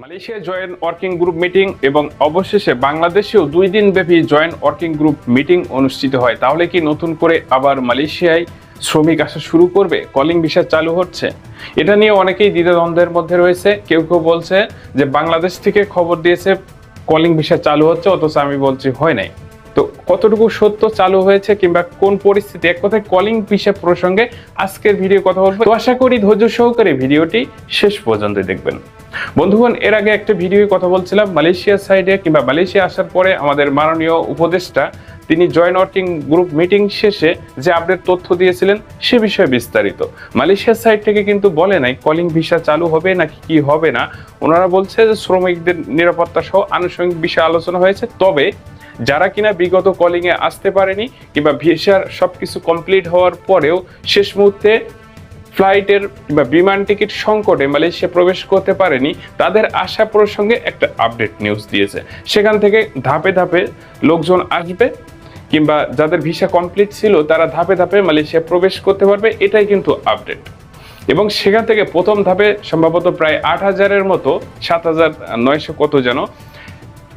Malaysia joint working group meeting এবং অবশেষে বাংলাদেশেও দুই দিন ব্যাপী জয়েন্ট ওয়ার্কিং গ্রুপ মিটিং অনুষ্ঠিত হয়। তাহলে কি নতুন করে আবার মালয়েশিয়ায় শ্রমিক আসা শুরু করবে? কলিং ভিসা চালু হচ্ছে। এটা নিয়ে অনেকেই দ্বিধাদ্বন্দ্বের মধ্যে রয়েছে। কেউ কেউ বলছে যে বাংলাদেশ থেকে খবর দিয়েছে কলিং ভিসা চালু হচ্ছে, অথচ আমি বলছি হয় নাই। তো কতটুকু সত্য চালু হয়েছে কিংবা কোন পরিস্থিতি? এক কথায় কলিং ভিসা প্রসঙ্গে আজকের ভিডিও কথা বলব। আশা করি ধৈর্য সহকারে ভিডিওটি শেষ পর্যন্ত দেখবেন। বন্ধুগণ, এর আগে একটা ভিডিও কথা বলছিলাম, মালয়েশিয়ার সাইডে কিংবা মালয়েশিয়া আসার পরে আমাদের মাননীয় উপদেষ্টা তিনি জয়েন্ট ওয়ার্কিং গ্রুপ মিটিং শেষে যে আপডেট তথ্য দিয়েছিলেন সে বিষয়ে বিস্তারিত। মালয়েশিয়ার সাইড থেকে কিন্তু বলে নাই কলিং ভিসা চালু হবে নাকি কি হবে না। ওনারা বলছে যে শ্রমিকদের নিরাপত্তা সহ আনুষঙ্গিক বিষয়ে আলোচনা হয়েছে, তবে যারা কিনা বিগত কলিং এ আসতে পারেনি কিংবা ভিসার সবকিছু কমপ্লিট হওয়ার পরেও শেষ মুহূর্তে ফ্লাইটের বা বিমান টিকিট সংকটে মালয়েশিয়া প্রবেশ করতে পারেনি, তাদের আশা প্রসঙ্গে একটা আপডেট নিউজ দিয়েছে। সেখান থেকে ধাপে ধাপে লোকজন আসবে, কিংবা যাদের ভিসা কমপ্লিট ছিল তারা ধাপে ধাপে মালয়েশিয়া প্রবেশ করতে পারবে, এটাই কিন্তু আপডেট। এবং সেখান থেকে প্রথম ধাপে সম্ভবত প্রায় আট হাজারের মতো, সাত হাজার নয়শো কত যেন,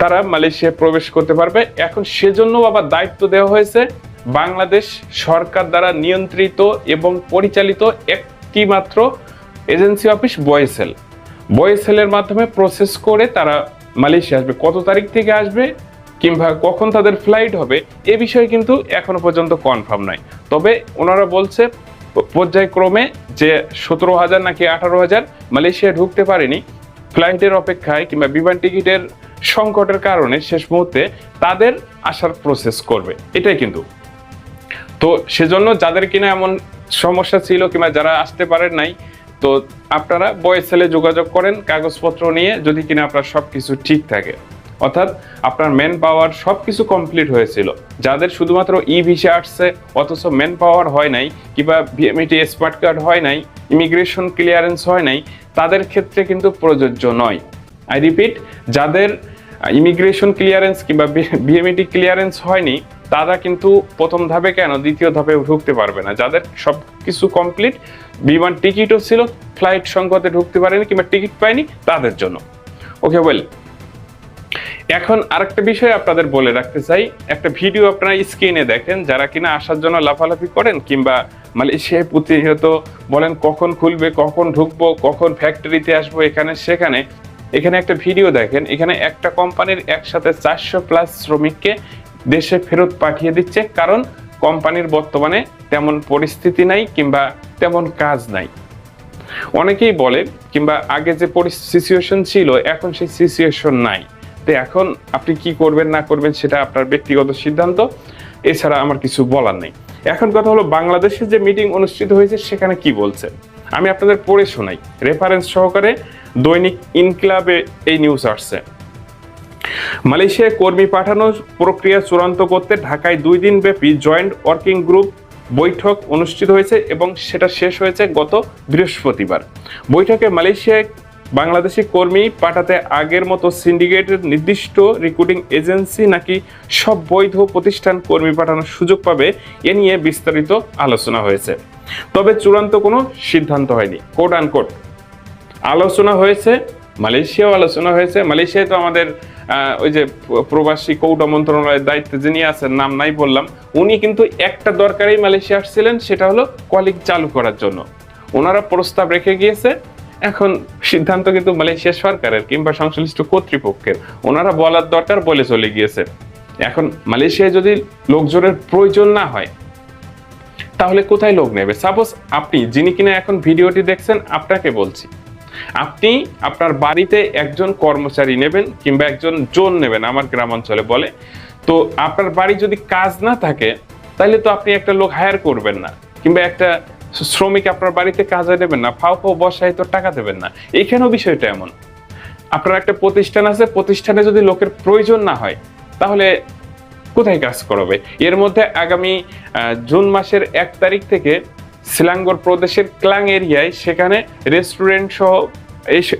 তারা মালয়েশিয়ায় প্রবেশ করতে পারবে। এখন সেজন্য আবার দায়িত্ব দেওয়া হয়েছে বাংলাদেশ সরকার দ্বারা নিয়ন্ত্রিত এবং পরিচালিত একটি মাত্র এজেন্সি অফিস বয়েসেল বয়েসেলের মাধ্যমে প্রসেস করে তারা মালয়েশিয়া আসবে। কত তারিখ থেকে আসবে কিংবা কখন তাদের ফ্লাইট হবে, এ বিষয়ে কিন্তু এখনও পর্যন্ত কনফার্ম নাই। তবে ওনারা বলছে, পর্যায়ক্রমে যে সতেরো হাজার নাকি আঠারো হাজার মালয়েশিয়া ঢুকতে পারেনি ফ্লাইটের অপেক্ষায় কিংবা বিমান টিকিটের সংকটের কারণে শেষ মুহূর্তে তাদের আসার প্রসেস করবে। এটাই কিন্তু তো সেজন্য যাদের কিনা এমন সমস্যা ছিল কিংবা যারা আসতে পারেন নাই, তো আপনারা বয়েস সেলে যোগাযোগ করেন, কাগজপত্র নিয়ে যদি কিনা আপনার সব কিছু ঠিক থাকে। অর্থাৎ আপনার ম্যান পাওয়ার সব কিছু কমপ্লিট হয়েছিল। যাদের শুধুমাত্র ই ভিসা আসছে, অথচ ম্যান পাওয়ার হয় নাই, কিংবা ভিএমইটি স্মার্ট কার্ড হয় নাই ইমিগ্রেশন ক্লিয়ারেন্স হয় নাই, তাদের ক্ষেত্রে কিন্তু প্রযোজ্য নয়। আই রিপিট যাদের ইমিগ্রেশন ক্লিয়ারেন্স কিংবা বিএমইটি ক্লিয়ারেন্স হয়নি তারা কিন্তু প্রথম ধাপে কেন, দ্বিতীয় ধাপে ঢুকতে পারবে না। যাদের সব কিছু কমপ্লিট বিমান টিকিটও ছিল ফ্লাইট সংকটে ঢুকতে পারেনি কিংবা টিকিট পায়নি, তাদের জন্য। ওকে ওয়েল এখন আরেকটা বিষয় আপনাদের বলে রাখতে চাই। একটা ভিডিও আপনারা স্ক্রিনে দেখেন, যারা কিনা আসার জন্য লাফালাফি করেন কিংবা মালয়েশিয়ায় প্রতিনিয়ত বলেন কখন খুলবে, কখন ঢুকবো, কখন ফ্যাক্টরিতে আসব, এখানে, সেখানে, এখানে একটা ভিডিও দেখেন। এখানে একটা কোম্পানির একসাথে চারশো প্লাস শ্রমিককে দেশে ফেরত পাঠিয়ে দিচ্ছে, কারণ কোম্পানির বর্তমানে তেমন পরিস্থিতি নাই কিংবা তেমন কাজ নাই। অনেকেই বলে, কিংবা আগে যে সিচুয়েশন ছিল, এখন সেই সিচুয়েশন নাই। তো এখন আপনি কি করবেন, না করবেন, সেটা আপনার ব্যক্তিগত সিদ্ধান্ত, এছাড়া আমার কিছু বলার নেই। এখন কথা হলো, বাংলাদেশে যে মিটিং অনুষ্ঠিত হয়েছে, সেখানে কি বলছে? আমি আপনাদের পড়ে শোনাই। রেফারেন্স সহকারে দৈনিক ইনকিলাবে এই নিউজ আসছে। মালয়েশিয়ায় কর্মী পাঠানোর প্রক্রিয়া চূড়ান্ত করতে ঢাকায় দুই দিন ব্যাপী জয়েন্ট ওয়ার্কিং গ্রুপ বৈঠক অনুষ্ঠিত হয়েছে এবং সেটা শেষ হয়েছে গত বৃহস্পতিবার। বৈঠকে মালয়েশিয়ায় বাংলাদেশি কর্মী পাঠাতে আগের মতো সিন্ডিকেটের নির্দিষ্ট রিক্রুটিং এজেন্সি নাকি সব বৈধ প্রতিষ্ঠান কর্মী পাঠানোর সুযোগ পাবে, এ নিয়ে বিস্তারিত আলোচনা হয়েছে। তবে চূড়ান্ত কোনো সিদ্ধান্ত হয়নি। কোট আন কোট আলোচনা হয়েছে, মালয়েশিয়াও আলোচনা হয়েছে। মালয়েশিয়ায় তো আমাদের ওই যে প্রবাসী কৌটা মন্ত্রণালয়ের দায়িত্বে যিনি আছেন, নাম নাই বললাম, উনি কিন্তু একটা দরকারেই মালয়েশিয়া আসছিলেন, সেটা হলো কলিগ চালু করার জন্য। ওনারা প্রস্তাব রেখে গিয়েছে, এখন সিদ্ধান্ত কিন্তু মালয়েশিয়া সরকারের কিংবা সংশ্লিষ্ট কর্তৃপক্ষের। ওনারা বলার দরকার বলে চলে গিয়েছে। এখন মালয়েশিয়ায় যদি লোকজনের প্রয়োজন না হয়, তাহলে কোথায় লোক নেবে? সাপোজ আপনি, যিনি কিনা এখন ভিডিওটি দেখছেন, আপনাকে বলছি। আপনি আপনার বাড়িতে একজন কর্মচারী নেবেন কিংবা একজন জোন নেবেন, আমার গ্রামাঞ্চলে বলে। তো আপনার বাড়ি যদি কাজ না থাকে তাহলে তো আপনি একটা লোক হায়ার করবেন না, কিংবা একটা শ্রমিক আপনার বাড়িতে কাজে দেবেন না ফাও ফাও বসায় তো টাকা দেবেন না। এখানেও বিষয়টা এমন। আপনার একটা প্রতিষ্ঠান আছে, প্রতিষ্ঠানে যদি লোকের প্রয়োজন না হয়, তাহলে কোথায় কাজ করাবে? এর মধ্যে আগামী জুন মাসের এক তারিখ থেকে সিলাঙ্গর প্রদেশের ক্লাং এরিয়ায় সেখানে রেস্টুরেন্ট সহ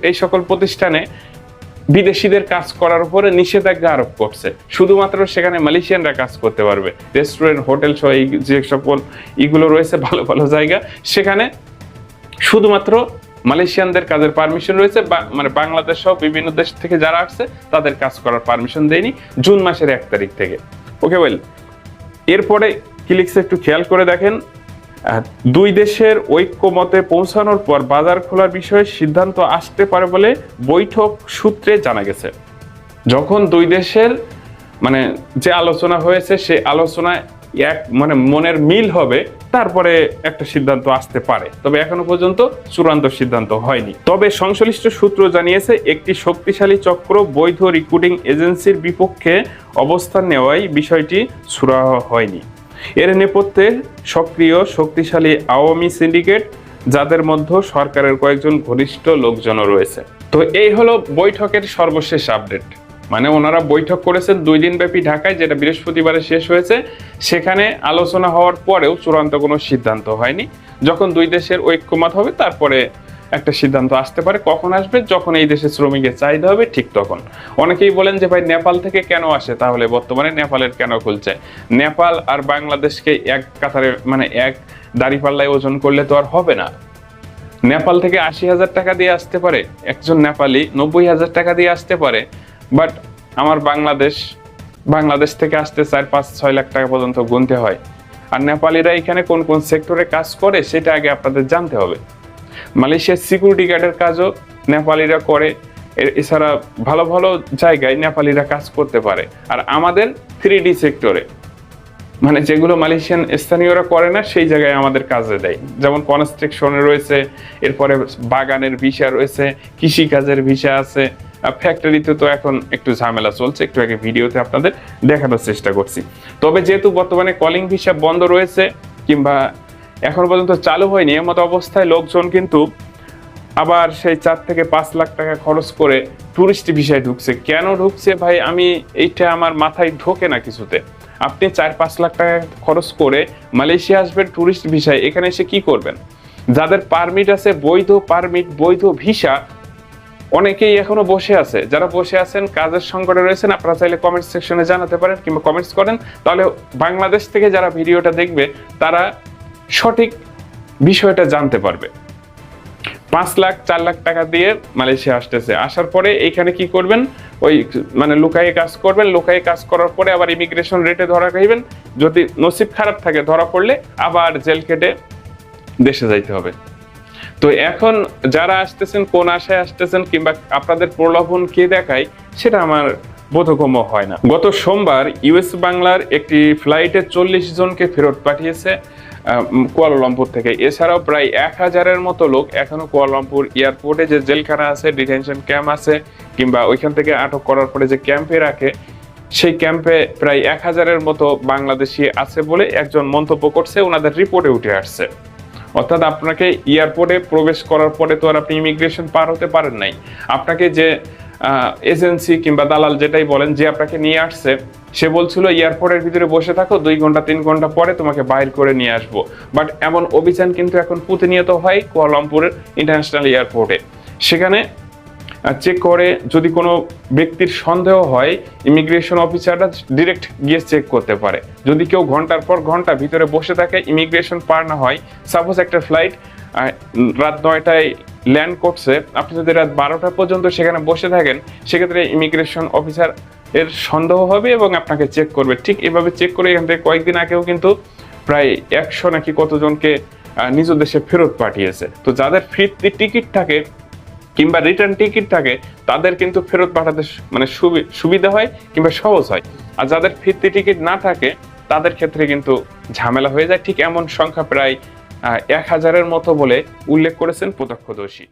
এই সকল প্রতিষ্ঠানে বিদেশিদের কাজ করার উপরে নিষেধাজ্ঞা আরোপ করছে। শুধুমাত্র সেখানে মালয়েশিয়ানরা কাজ করতে পারবে। রেস্টুরেন্ট হোটেল সহ এই যে সকল ইগুলো রয়েছে, ভালো ভালো জায়গা, সেখানে শুধুমাত্র মালয়েশিয়ানদের কাজের পারমিশন রয়েছে মানে বাংলাদেশ সহ বিভিন্ন দেশ থেকে যারা আসছে, তাদের কাজ করার পারমিশন দেয়নি জুন মাসের এক তারিখ থেকে। ওকে ওয়েল এরপরে ক্লিক্সে একটু খেয়াল করে দেখেন। দুই দেশের ঐক্যমতে পৌঁছানোর পর বাজার খোলার বিষয়ে সিদ্ধান্ত আসতে পারে বলে বৈঠক সূত্রে জানা গেছে। যখন দুই দেশের মানে যে আলোচনা হয়েছে, সে আলোচনায় এক মানে মনের মিল হবে, তারপরে একটা সিদ্ধান্ত আসতে পারে। তবে এখনও পর্যন্ত চূড়ান্ত সিদ্ধান্ত হয়নি। তবে সংশ্লিষ্ট সূত্র জানিয়েছে, একটি শক্তিশালী চক্র বৈধ রিক্রুটিং এজেন্সির বিপক্ষে অবস্থান নেওয়ায় বিষয়টি সুরাহা হয়নি। এর নেপথ্যে সক্রিয়, শক্তিশালী আওয়ামী সিন্ডিকেট, যাদের মধ্যে সরকারের কয়েকজন ঘনিষ্ঠ লোকজনও রয়েছে। তো এই হলো বৈঠকের সর্বশেষ আপডেট। মানে ওনারা বৈঠক করেছেন দুই দিন ব্যাপী ঢাকায়, যেটা বৃহস্পতিবারে শেষ হয়েছে। সেখানে আলোচনা হওয়ার পরেও চূড়ান্ত কোনো সিদ্ধান্ত হয়নি। যখন দুই দেশের ঐক্যমত হবে, তারপরে একটা সিদ্ধান্ত আসতে পারে, কখন আসবে, যখন এই দেশে শ্রমিকের চাহিদা হবে, ঠিক তখন। অনেকেই বলেন যে, ভাই, নেপাল থেকে কেন আসে? তাহলে বর্তমানে নেপালের কেন খুলছে? নেপাল আর বাংলাদেশকে এক কাতারে মানে এক দাড়িপাল্লায় ওজন করলে তো আর হবে না। নেপাল থেকে আশি হাজার টাকা দিয়ে আসতে পারে, একজন নেপালি নব্বই হাজার টাকা দিয়ে আসতে পারে, বাট আমার বাংলাদেশ বাংলাদেশ থেকে আসতে চার, পাঁচ, ছয় লাখ টাকা পর্যন্ত গুনতে হয়। আর নেপালিরা এখানে কোন কোন সেক্টরে কাজ করে, সেটা আগে আপনাদের জানতে হবে। মালয়েশিয়ার সিকিউরিটি গার্ডের কাজও নেপালিরা করে। এছাড়া ভালো ভালো জায়গায় নেপালিরা কাজ করতে পারে। আর আমাদের থ্রি ডি সেক্টরে মানে যেগুলো মালয়েশিয়ান স্থানীয়রা করে না, সেই জায়গায় আমাদের কাজে দেয়। যেমন কনস্ট্রাকশনে রয়েছে, এরপরে বাগানের ভিসা রয়েছে কৃষি কাজের ভিসা আছে। ফ্যাক্টরিতে তো এখন একটু ঝামেলা চলছে, একটু আগে ভিডিওতে আপনাদের দেখানোর চেষ্টা করছি। তবে যেহেতু বর্তমানে কলিং ভিসা বন্ধ রয়েছে, কিংবা এখন পর্যন্ত চালু হয়নি। এমত অবস্থায় লোকজন কিন্তু আবার সেই চার থেকে পাঁচ লাখ টাকা খরচ করে টুরিস্ট ভিসায় ঢুকছে। কেন ঢুকছে ভাই? আমি এইটা আমার মাথায় ঢোকে না কিছুতে। আপনি চার পাঁচ লাখ টাকা খরচ করে মালয়েশিয়া আসবেন টুরিস্ট ভিসায় এখানে এসে কি করবেন? যাদের পারমিট আছে, বৈধ পারমিট বৈধ ভিসা অনেকেই এখনও বসে আছে। যারা বসে আছেন, কাজের সংকটে রয়েছেন, আপনারা চাইলে কমেন্ট সেকশনে জানাতে পারেন কিংবা কমেন্টস করেন। তাহলে বাংলাদেশ থেকে যারা ভিডিওটা দেখবে, তারা সঠিক বিষয়টা জানতে পারবে। পাঁচ লাখ, চার লাখ টাকা দিয়ে মালয়েশিয়া আসতেছে। আসার পরে এইখানে কি করবেন? ওই মানে লুকায়ে কাজ করবেন। লুকায়ে কাজ করার পরে আবার ইমিগ্রেশন রেটে ধরা খাইবেন। যদি নসিব খারাপ থাকে ধরা পড়লে আবার জেল কেটে দেশে যাইতে হবে। তো এখন যারা আসতেছেন, কোন আশায় আসতেছেন কিংবা আপনাদের প্রলোভন কে দেখায়, সেটা আমার বোধগম্য হয় না। গত সোমবার ইউএস বাংলার একটি ফ্লাইটে চল্লিশ জনকে ফেরত পাঠিয়েছে। কুয়ালালামপুর থেকে। এছাড়াও প্রায় এক হাজারের মতো লোক এখনও কুয়ালালামপুর এয়ারপোর্টে যে জেলখানা আছে, ডিটেনশন ক্যাম্প আছে, কিংবা ওইখান থেকে আটক করার পরে যে ক্যাম্পে রাখে, সেই ক্যাম্পে প্রায় এক হাজারের মতো বাংলাদেশি আছে বলে একজন মন্তব্য করছে, ওনাদের রিপোর্টে উঠে আসছে। অর্থাৎ আপনাকে এয়ারপোর্টে প্রবেশ করার পরে তো আর আপনি ইমিগ্রেশন পার হতে পারেন নাই। আপনাকে যে এজেন্সি কিংবা দালাল যেটাই বলেন, যে আপনাকে নিয়ে আসছে, সে বলছিল, এয়ারপোর্টের ভিতরে বসে থাকো, দুই ঘণ্টা, তিন ঘণ্টা পরে তোমাকে বাইর করে নিয়ে আসব। বাট এমন অভিযান কিন্তু এখন প্রতিনিয়ত হয় কুয়ালালামপুরের ইন্টারন্যাশনাল এয়ারপোর্টে সেখানে চেক করে, যদি কোনো ব্যক্তির সন্দেহ হয় ইমিগ্রেশন অফিসাররা ডিরেক্ট গিয়ে চেক করতে পারে। যদি কেউ ঘণ্টার পর ঘণ্টা ভিতরে বসে থাকে ইমিগ্রেশন পার না হয় সাপোজ একটা ফ্লাইট রাত নয়টায় ল্যান্ড করছে। আপনি যদি রাত বারোটা পর্যন্ত সেখানে বসে থাকেন, সেক্ষেত্রে ইমিগ্রেশন অফিসার এর সন্দেহ হবে এবং আপনাকে চেক করবে। ঠিক এভাবে চেক করে এখান থেকে কয়েকদিন আগেও কিন্তু প্রায় একশো নাকি কতজনকে নিজ দেশে ফেরত পাঠিয়েছে। তো যাদের ফিরতি টিকিট থাকে কিংবা রিটার্ন টিকিট থাকে, তাদের কিন্তু ফেরত পাঠাতে মানে সুবি- সুবিধা হয় কিংবা সহজ হয়। আর যাদের ফিরতি টিকিট না থাকে, তাদের ক্ষেত্রে কিন্তু ঝামেলা হয়ে যায়। ঠিক এমন সংখ্যা প্রায় এক হাজারের মতো বলে উল্লেখ করেছেন প্রত্যক্ষদর্শী।